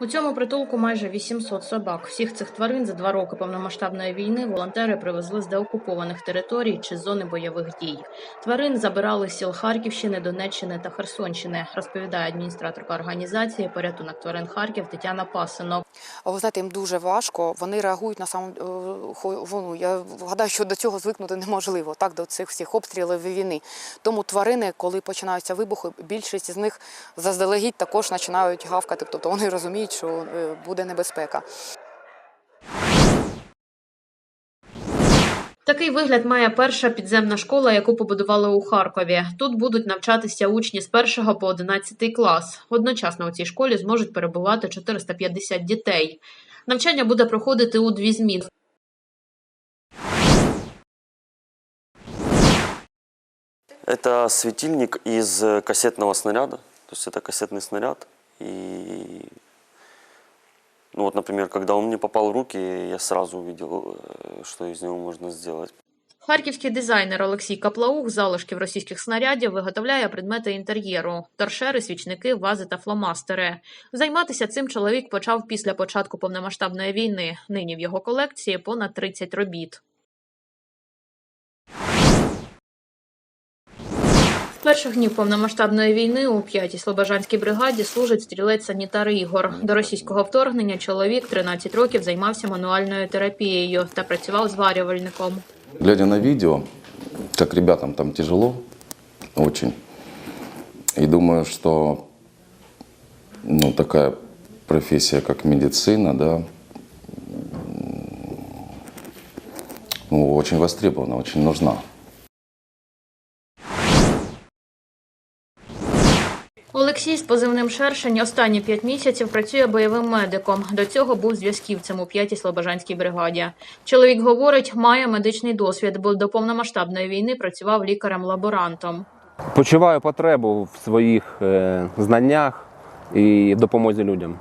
У цьому притулку майже 800 собак. Всіх цих тварин за два роки повномасштабної війни волонтери привезли з деокупованих територій чи зони бойових дій. Тварин забирали з сіл Харківщини, Донеччини та Херсонщини, розповідає адміністраторка організації порятунок тварин Харків Тетяна Пасинок. Ви знаєте, їм дуже важко. Вони реагують на сам е, ну, Я гадаю, що до цього звикнути неможливо, так до цих всіх обстрілів і війни. Тому тварини, коли починаються вибухи, більшість з них заздалегідь також починають гавкати. Тобто вони розуміють, що е, буде небезпека. Такий вигляд має перша підземна школа, яку побудували у Харкові. Тут будуть навчатися учні з 1 по 11 клас. Одночасно у цій школі зможуть перебувати 450 дітей. Навчання буде проходити у дві зміни. Это светильник из э, кассетного снаряда. То есть это кассетный снаряд. И ну вот, например, когда он мне попал в руки, я сразу увидел, э, что из него можно сделать. Харківський дизайнер Олексій Каплаух залишків російських снарядів виготовляє предмети інтер'єру: торшери, свічники, вази та фломастери. Займатися цим чоловік почав після початку повномасштабної війни. Нині в його колекції понад 30 робіт. Перших днів повномасштабної війни у 5-й Слобожанській бригаді служить стрілець-санітар Ігор. До російського вторгнення чоловік 13 років займався мануальною терапією та працював зварювальником. Глядя на видео, как ребятам там тяжело, очень. И думаю, что ну, такая профессия, как медицина, да, ну, очень востребована, очень нужна. Олексій з позивним Шершень останні п'ять місяців працює бойовим медиком. До цього був зв'язківцем у 5-й Слобожанській бригаді. Чоловік говорить, має медичний досвід, бо до повномасштабної війни працював лікарем-лаборантом. Почуваю потребу в своїх е, знаннях і допомозі людям.